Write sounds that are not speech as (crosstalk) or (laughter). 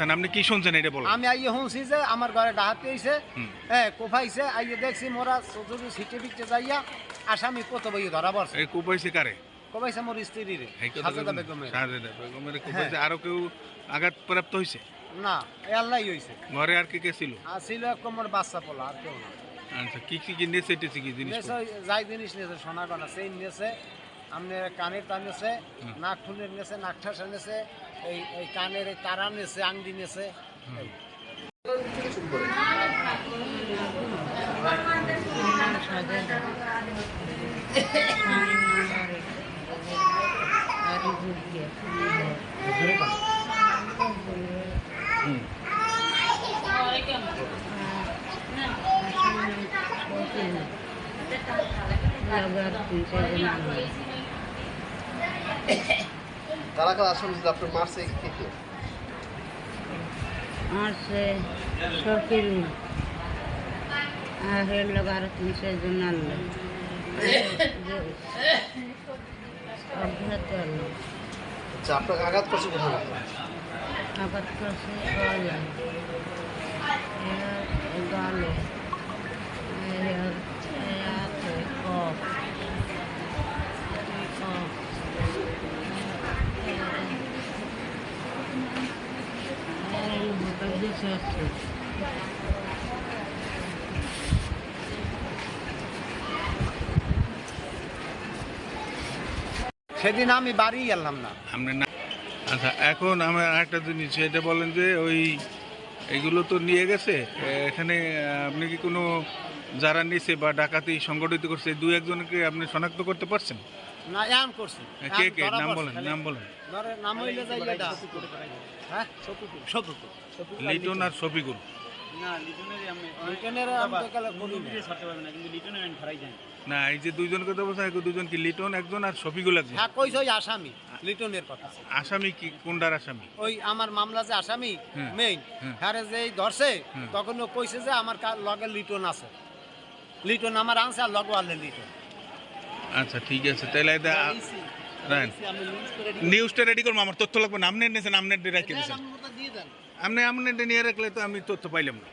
আচ্ছা আপনি কি শুনছেন এটা বলেন। আমি আইয়ে শুনছি যে আমার ঘরে ডাহাতে হুম। হ্যাঁ কোফাইছে আইয়ে দেখছি মোরা চতুর্থ সিটে বিটে যাইয়া আসামি কত বই ধরা পড়ছে। এই কুপাইছে কারে? কোফাইছে মোর স্ত্রী রে এই কথা হাজাদা বলুন। বেগমের। শাহজাদা বেগমের হ্যাঁ। আরও কেউ আঘাত প্রাপ্ত হয়েছে না এ আল্লাহ হয়েছে ঘরে আর কি কে ছিল? আর ছিল এক কোমর বাচ্চা পোলা আর কেউ না। আচ্ছা কি কি নিয়েছে এটেছে কি জিনিস যাই জিনিস নিয়েছে সোনা গনা সেই নিয়েছে আপনি কানের তার নিয়েছে নাক ফুলের নিয়েছে নাক ঠাসা নিয়েছে এই এই কানের এই তারা নিয়েছে আংটি। হুম। (laughs) কারা কারা আসলে যদি আপনার মারছে কে কে? আছে শকিল আর হলো চারজন আনলো। অজ্ঞাত আনলো। আচ্ছা আপনাকে আঘাত করছে কোথায়? আঘাত করছে সেদিন আমি বাড়ি গেলাম না। আপনি না আচ্ছা এখন আমার একটা জিনিস, সেটা বলেন যে ওই এগুলো তো নিয়ে গেছে। এখানে আপনি কি কোনো যারা নিছে বা ডাকাতি সংগঠিত করছে দু একজনকে আপনি শনাক্ত করতে পারছেন? না এম করছি। কে কে? নাম বলেন নাম বলেন। ধরে নাম হইলে যাই এটা। হ্যাঁ? লিটন আর শফিকুল লিটনের আমি তো কালে করি না। না এই যে দুইজনকে তো বলছেন দুজন কি লিটন একজন আর শফিকুল একজন? হ্যাঁ কইছে ওই আসামি লিটনের কথা। আসামি কি? কোনটার আসামি? ওই আমার মামলা যে আসামি মেইন হ্যাঁ। হ্যাঁ যে এই ধরছে। তখন ও কইছে যে আমার কা- লগে লিটন আছে। লিটন আমার আনছে আর লগে লিটন। আচ্ছা ঠিক আছে। তাহলে নিউজটা রেডি করব আমার তথ্য লাগবে না। আপনি নেট আপনি রেখে দিয়েছেন আপনি আপনি নিয়ে রাখলে তো আমি তথ্য পাইলাম না।